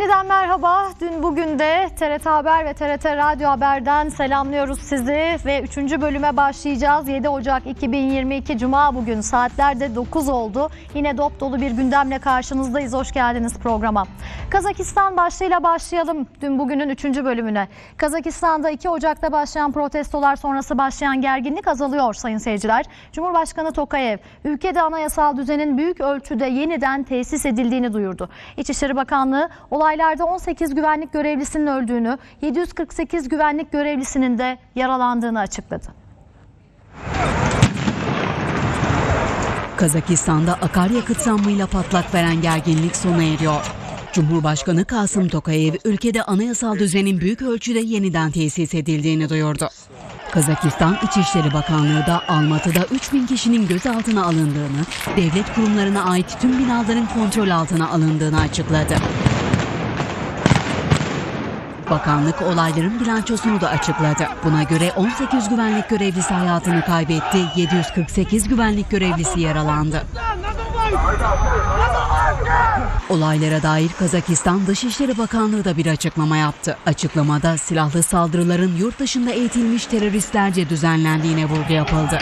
Yeniden merhaba. Dün bugün de TRT Haber ve TRT Radyo Haber'den selamlıyoruz sizi ve 3. bölüme başlayacağız. 7 Ocak 2022 Cuma bugün saatlerde 9 oldu. Yine dop dolu bir gündemle karşınızdayız. Hoş geldiniz programa. Kazakistan başlığıyla başlayalım dün bugünün 3. bölümüne. Kazakistan'da 2 Ocak'ta başlayan protestolar sonrası başlayan gerginlik azalıyor sayın seyirciler. Cumhurbaşkanı Tokayev ülkede anayasal düzenin büyük ölçüde yeniden tesis edildiğini duyurdu. İçişleri Bakanlığı olaylarda 18 güvenlik görevlisinin öldüğünü, 748 güvenlik görevlisinin de yaralandığını açıkladı. Kazakistan'da akaryakıt zammıyla patlak veren gerginlik sona eriyor. Cumhurbaşkanı Kasım Tokayev ülkede anayasal düzenin büyük ölçüde yeniden tesis edildiğini duyurdu. Kazakistan İçişleri Bakanlığı da Almatı'da 3000 kişinin gözaltına alındığını, devlet kurumlarına ait tüm binaların kontrol altına alındığını açıkladı. Bakanlık olayların bilançosunu da açıkladı. Buna göre 18 güvenlik görevlisi hayatını kaybetti, 748 güvenlik görevlisi yaralandı. Olaylara dair Kazakistan Dışişleri Bakanlığı da bir açıklama yaptı. Açıklamada silahlı saldırıların yurt dışında eğitilmiş teröristlerce düzenlendiğine vurgu yapıldı.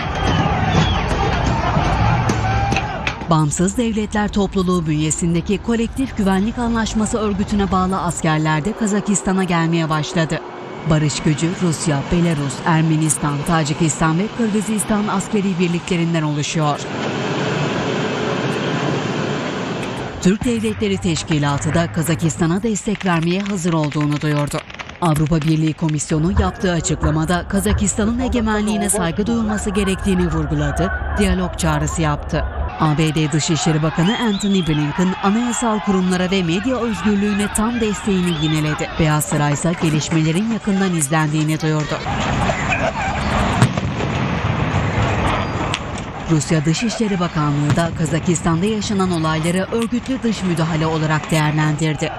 Bağımsız Devletler Topluluğu bünyesindeki Kolektif Güvenlik Anlaşması örgütüne bağlı askerler de Kazakistan'a gelmeye başladı. Barış gücü Rusya, Belarus, Ermenistan, Tacikistan ve Kırgızistan askeri birliklerinden oluşuyor. Türk Devletleri Teşkilatı da Kazakistan'a destek vermeye hazır olduğunu duyurdu. Avrupa Birliği Komisyonu yaptığı açıklamada Kazakistan'ın egemenliğine saygı duyulması gerektiğini vurguladı, diyalog çağrısı yaptı. ABD Dışişleri Bakanı Antony Blinken anayasal kurumlara ve medya özgürlüğüne tam desteğini yineledi. Beyaz Saray ise gelişmelerin yakından izlendiğini duyurdu. Rusya Dışişleri Bakanlığı da Kazakistan'da yaşanan olayları örgütlü dış müdahale olarak değerlendirdi.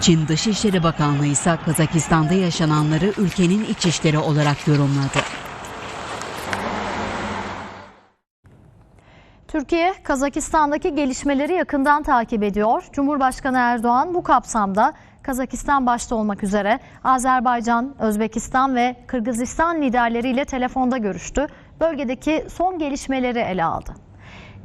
Çin Dışişleri Bakanlığı ise Kazakistan'da yaşananları ülkenin iç işleri olarak yorumladı. Türkiye, Kazakistan'daki gelişmeleri yakından takip ediyor. Cumhurbaşkanı Erdoğan bu kapsamda Kazakistan başta olmak üzere Azerbaycan, Özbekistan ve Kırgızistan liderleriyle telefonda görüştü. Bölgedeki son gelişmeleri ele aldı.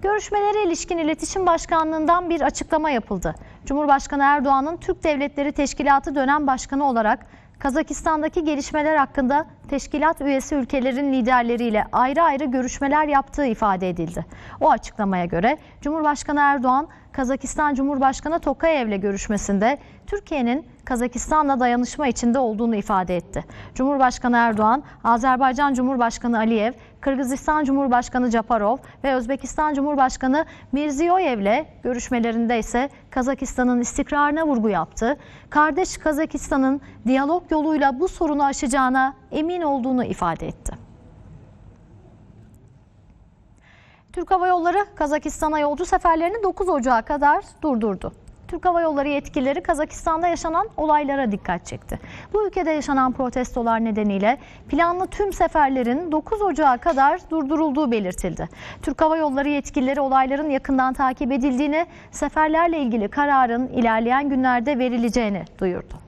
Görüşmelere ilişkin İletişim Başkanlığı'ndan bir açıklama yapıldı. Cumhurbaşkanı Erdoğan'ın Türk Devletleri Teşkilatı dönem başkanı olarak Kazakistan'daki gelişmeler hakkında teşkilat üyesi ülkelerin liderleriyle ayrı ayrı görüşmeler yaptığı ifade edildi. O açıklamaya göre Cumhurbaşkanı Erdoğan, Kazakistan Cumhurbaşkanı Tokayev'le görüşmesinde Türkiye'nin Kazakistan'la dayanışma içinde olduğunu ifade etti. Cumhurbaşkanı Erdoğan, Azerbaycan Cumhurbaşkanı Aliyev, Kırgızistan Cumhurbaşkanı Japarov ve Özbekistan Cumhurbaşkanı Mirziyoyev'le görüşmelerinde ise Kazakistan'ın istikrarına vurgu yaptı. Kardeş Kazakistan'ın diyalog yoluyla bu sorunu aşacağına emin olduğunu ifade etti. Türk Hava Yolları Kazakistan'a yolcu seferlerini 9 Ocağı kadar durdurdu. Türk Hava Yolları yetkilileri Kazakistan'da yaşanan olaylara dikkat çekti. Bu ülkede yaşanan protestolar nedeniyle planlı tüm seferlerin 9 Ocağı kadar durdurulduğu belirtildi. Türk Hava Yolları yetkilileri olayların yakından takip edildiğini, seferlerle ilgili kararın ilerleyen günlerde verileceğini duyurdu.